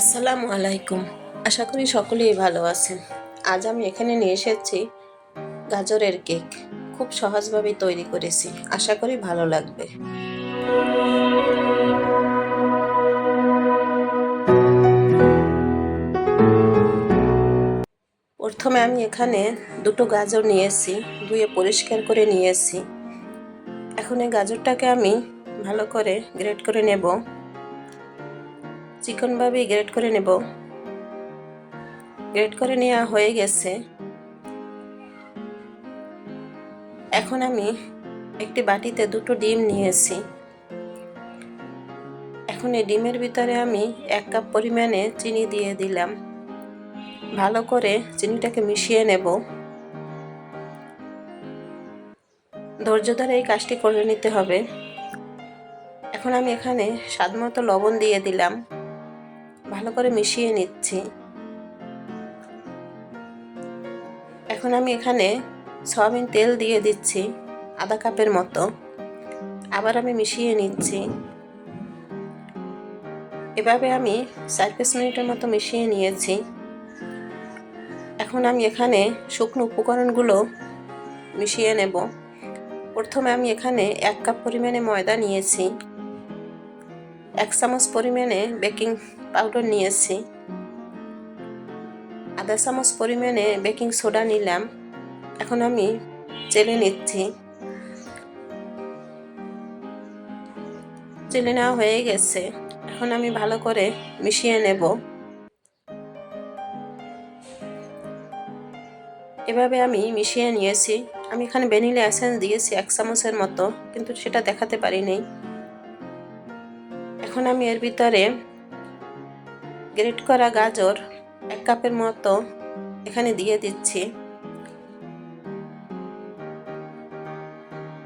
আসসালামু আলাইকুম। আশা করি সকলেই ভালো আছেন। আজ আমি এখানে নিয়ে এসেছি গাজরের কেক। খুব সহজভাবে তৈরি করেছি। আশা করি ভালো লাগবে। প্রথমে আমি এখানে দুটো গাজর নিয়েছি, ধুয়ে পরিষ্কার করে নিয়েছি। এখন এই গাজরটাকে আমি ভালো করে গ্রেট করে নেব। চিকনভাবে গ্রেট করে নেব। গ্রেট করে নেওয়া হয়ে গেছে। এখন আমি একটি বাটিতে দুটো ডিম নিয়েছি। এখন এই ডিমের ভিতরে আমি এক কাপ পরিমাণে চিনি দিয়ে দিলাম। ভালো করে চিনিটাকে মিশিয়ে নেব। ধৈর্য ধরে এই কাজটি করে নিতে হবে। এখন আমি এখানে স্বাদ মতো লবণ দিয়ে দিলাম। ভালো করে মিশিয়ে নিচ্ছি। এখন আমি এখানে সয়াবিন তেল দিয়ে দিচ্ছি, আধা কাপের মতো। আবার আমি মিশিয়ে নিচ্ছি। এভাবে আমি চার পাঁচ মিনিটের মতো মিশিয়ে নিয়েছি। এখন আমি এখানে শুকনো উপকরণগুলো মিশিয়ে নেব। প্রথমে আমি এখানে এক কাপ পরিমাণে ময়দা নিয়েছি। এক চামচ পরিমাণে বেকিং পাউডার নিয়েছি। আধা চামচ পরিমাণে বেকিং সোডা নিলাম। এখন আমি চেলে নিচ্ছি। চেলে নেওয়া হয়ে গেছে। এখন আমি ভালো করে মিশিয়ে নেব। এভাবে আমি মিশিয়ে নিয়েছি। আমি এখানে ভ্যানিলা এসেন্স দিয়েছি এক চামচের মতো, কিন্তু সেটা দেখাতে পারিনি। এখন আমি এর ভিতরে গ্রেট করা গাজর এক কাপের মতো এখানে দিয়ে দিচ্ছি।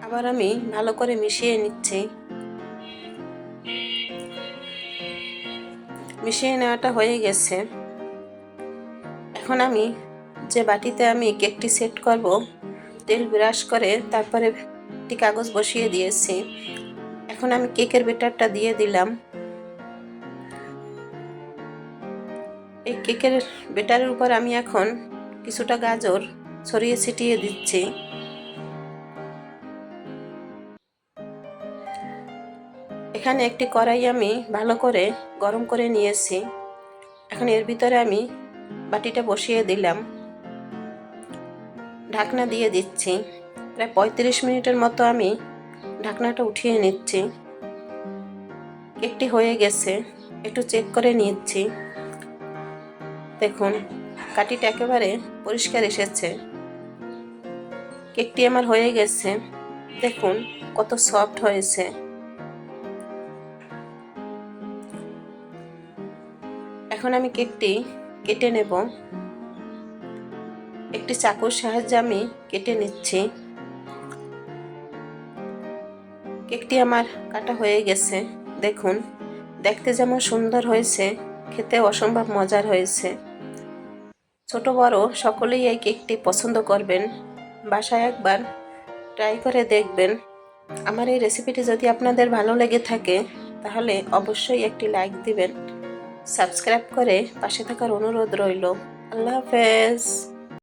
আবার আমি ভালো করে মিশিয়ে নিচ্ছি। মিশিয়ে নেওয়াটা হয়ে গেছে। এখন আমি যে বাটিতে আমি কেকটি সেট করব, তেল ব্রাশ করে তারপরে একটি কাগজ বসিয়ে দিয়েছি। এখন আমি কেকের বেটারটা দিয়ে দিলাম। এই কেকের বেটারের উপর আমি এখন কিছুটা গাজর ছড়িয়ে ছিটিয়ে দিচ্ছি। এখানে একটি কড়াই আমি ভালো করে গরম করে নিয়েছি। এখন এর ভিতরে আমি বাটিটা বসিয়ে দিলাম। ঢাকনা দিয়ে দিচ্ছি। প্রায় পঁয়ত্রিশ মিনিটের মতো আমি ঢাকনাটা উঠিয়ে নিচ্ছি। কেকটি হয়ে গেছে। একটু চেক করে নিচ্ছি। দেখুন কাটিটা একেবারে পরিষ্কার এসেছে। কেকটি আমার হয়ে গেছে। দেখুন, কত সফট হয়েছে। এখন আমি কেকটি কেটে নেব। একটি চাকুর সাহায্যে আমি কেটে নিচ্ছি। কেকটি আমার কাটা হয়ে গেছে। দেখুন, দেখতে যেমন সুন্দর হয়েছে খেতে অসম্ভব মজার হয়েছে। ছোট বড় সকলেই এই কেকটি পছন্দ করবেন। বাসায় একবার ট্রাই করে দেখবেন। আমার এই রেসিপিটি যদি আপনাদের ভালো লেগে থাকে, তাহলে অবশ্যই একটি লাইক দিবেন। সাবস্ক্রাইব করে পাশে থাকার অনুরোধ রইল। আল্লাহ হাফেজ।